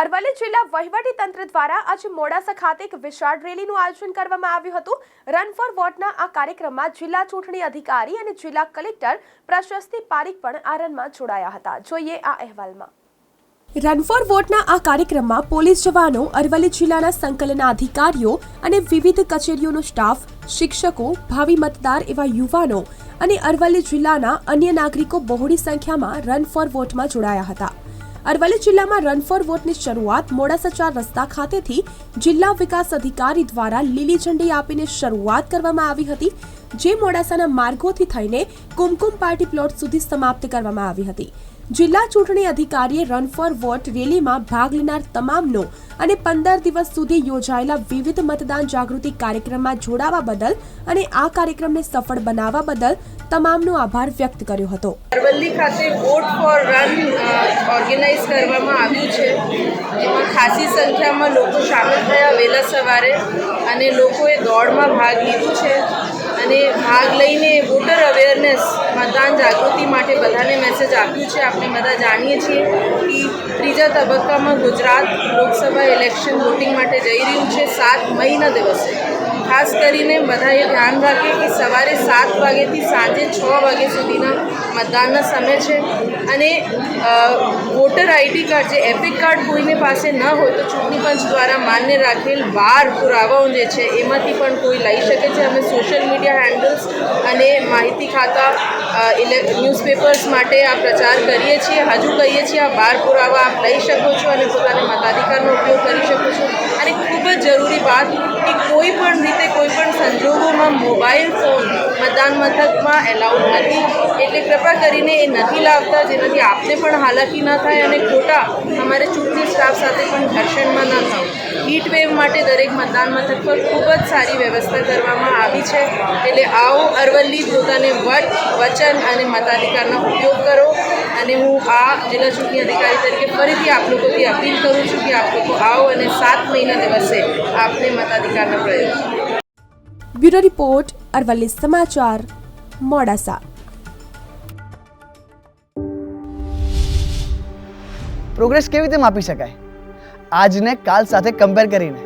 અરવલ્લી જિલ્લા વહીવટી તંત્ર દ્વારા આજે મોડાસા ખાતે એક વિશાળ રેલીનું આયોજન કરવામાં આવ્યું હતું. રન ફોર વોટના આ કાર્યક્રમમાં જિલ્લા ચૂંટણી અધિકારી અને જિલ્લા કલેક્ટર પ્રશસ્તિ પારીખ પણ આ રનમાં જોડાયા હતા. જોઈએ આ અહેવાલમાં. રન ફોર વોટના આ કાર્યક્રમમાં પોલીસ જવાનો, અરવલ્લી જિલ્લાના સંકલના અધિકારીઓ અને વિવિધ કચેરીઓનો સ્ટાફ શિક્ષકો, ભાવિ મતદાર એવા યુવાનો અને અરવલ્લી જિલ્લાના અન્ય નાગરિકો બહોળી સંખ્યામાં રન ફોર વોટમાં જોડાયા હતા. અરવલ્લી જિલ્લામાં રન ફોર વોટની શરૂઆત મોડાસા ચાર રસ્તા ખાતેથી જિલ્લા વિકાસ અધિકારી દ્વારા લીલી ઝંડી આપીને શરૂઆત કરવામાં આવી હતી, જે મોડાસાના માર્ગોથી થઈને કુમકુમ પાર્ટી પ્લોટ સુધી સમાપ્ત કરવામાં આવી હતી. જિલ્લા ચૂંટણી અધિકારીએ રન ફોર વોટ રેલીમાં ભાગ લેનાર તમામનો અને પંદર દિવસ સુધી યોજાયેલા વિવિધ મતદાન જાગૃતિ કાર્યક્રમમાં જોડાવા બદલ અને આ કાર્યક્રમને સફળ બનાવવા બદલ તમામનો આભાર વ્યક્ત કર્યો હતો. અરવલ્લી ખાતે વોટ ફોર રન ઓર્ગેનાઇઝ કરવામાં આવ્યું છે. જેમાં ખાસી સંખ્યામાં લોકો સામેલ થયા વહેલા સવારે અને લોકોએ દોડમાં ભાગ લીધો છે. અને ભાગ લઈને વોટર અવેરનેસ મતદાન જાગૃતિ માટે બધાને મેસેજ આપ્યું છે. આપણે બધા જાણીએ છીએ કે ત્રીજા તબક્કામાં ગુજરાત લોકસભા ઇલેક્શન વોટિંગ માટે જઈ રહ્યું છે. સાત મઈના દિવસે. ખાસ કરીને બધાએ ધ્યાન રાખે કે સવારે સાત વાગ્યાથી સાંજે છ વાગ્યા સુધીના મતદાનના સમય છે. અને વોટર આઈડી કાર્ડ જે એપિક કાર્ડ કોઈને પાસે ન હોય તો ચૂંટણી પંચ દ્વારા માન્ય રાખેલ બાર પુરાવાઓ જે છે એમાંથી પણ કોઈ લઈ શકે છે. અમે સોશિયલ મીડિયા હેન્ડલ્સ અને માહિતી ખાતા ન્યૂઝપેપર્સ માટે આ પ્રચાર કરીએ છીએ. હજુ કહીએ છીએ આ બાર પુરાવા આપ લઈ શકો છો અને પોતાના મતાધિકારનો ઉપયોગ કરી શકો છો અને ખૂબ જ વાત કે કોઈ પણ રીતે કોઈ પણ સંજોગોમાં મોબાઈલ ફોન મતદાન મથકમાં એલાઉડ નથી. એટલે કૃપા કરીને એ નથી લાવતા જેનાથી આપને પણ હાલાકી ન થાય અને ખોટા અમારે ચૂંટણી સ્ટાફ સાથે પણ ઘર્ષણમાં ન થાવ હીટ વેવ માટે દરેક મતદાન મથક પર ખૂબ જ સારી વ્યવસ્થા કરવામાં આવી છે. એટલે આવો અરવલ્લી પોતાને વટ વચન અને મતાધિકારનો ઉપયોગ કરો. અને હું આ જિલ્લા ચૂંટણી અધિકારી તરીકે ફરીથી આપ લોકોથી અપીલ કરું છું કે આપ લોકો આવો અને સાત મહિના દિવસે આપને મતાધિકારનો પ્રયોગ. બ્યુરો રિપોર્ટ અરવલ્લી સમાચાર મોડાસા. પ્રોગ્રેસ કેવી રીતે માપી શકાય? આજને કાલ સાથે કમ્પેર કરીને.